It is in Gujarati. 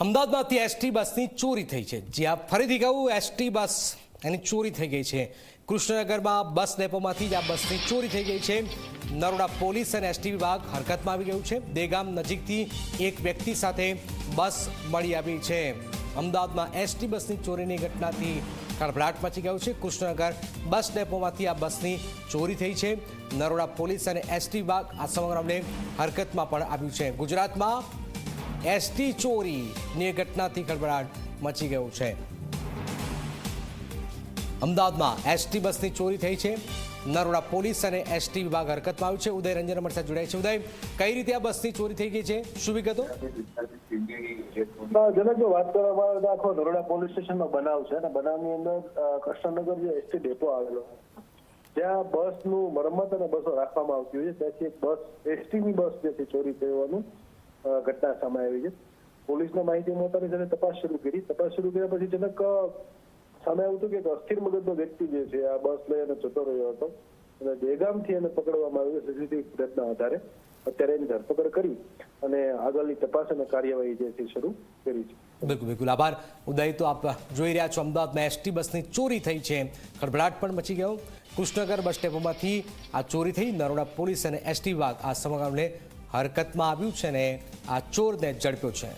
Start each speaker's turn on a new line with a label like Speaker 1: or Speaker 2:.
Speaker 1: અમદાવાદમાંથી એસટી બસની ચોરી થઈ છે. જ્યાં ફરીથી કહું, એસટી બસ એની ચોરી થઈ ગઈ છે. કૃષ્ણનગરમાં બસ ડેપોમાંથી જ આ બસની ચોરી થઈ ગઈ છે. નરોડા પોલીસ અને એસટી વિભાગ હરકતમાં આવી ગયું છે. દેગામ નજીકથી એક વ્યક્તિ સાથે બસ મળી આવી છે. અમદાવાદમાં એસટી બસની ચોરીની ઘટનાથી ખળભળાટ મચી ગયો છે. કૃષ્ણનગર બસ ડેપોમાંથી આ બસની ચોરી થઈ છે. નરોડા પોલીસ અને એસટી વિભાગ આ સમગ્ર હરકતમાં પણ આવ્યું છે. ગુજરાતમાં એસટી ચોરીની ઘટનાથી ગડબડાટ મચી ગયો છે. અમદાવાદમાં એસટી બસની ચોરી થઈ છે. નરોડા પોલીસ અને એસટી વિભાગ હરકતમાં આવ્યું છે. ઉદય રંજન અમારી સાથે જોડાય છે. ઉદય કઈ રીતે આ બસની ચોરી થઈ ગઈ છે? શું વિગતો?
Speaker 2: જો વાત કરવામાં આવે તો આખો નરોડા પોલીસ સ્ટેશનનો બનાવ છે અને બનાવની અંદર કૃષ્ણનગર જે એસટી ડેપો આવેલો જ્યાં બસનું મરમ્મત અને બસો રાખવામાં આવતી હોય છે. ત્યાંથી એક બસ એસટીની બસ જે છે ચોરી અ, ઘટના સામે આવી છે. પોલીસને માહિતી મળતાની સાથે તપાસ શરૂ કરી. તપાસ શરૂ કર્યા પછી જનક સામે આવ્યું હતું કે અસ્થિર મગજનો વ્યક્તિ જે છે, આ બસ લઈ અને જતો રહ્યો હતો. અને દેગામથી એને પકડવામાં આવ્યો સીસીટીવી ફૂટેજના આધારે. અત્યારે એની ધરપકડ કરી અને આગળની તપાસ અને કાર્યવાહી જે શરૂ કરી છે.
Speaker 1: બિલકુલ બિલકુલ. આભાર. ઉદય, તો આપ જોઈ રહ્યા છો અમદાવાદમાં એસટી બસની ચોરી થઈ છે. ખળભળાટ પણ મચી ગયો. કૃષ્ણનગર બસ ડેપોમાંથી આ ચોરી થઈ. નરોડા પોલીસ અને એસટી વિભાગ આ સમગ્ર મામલે હરકતમાં આવ્યું છે ને આ ચોરને ઝડપ્યો છે.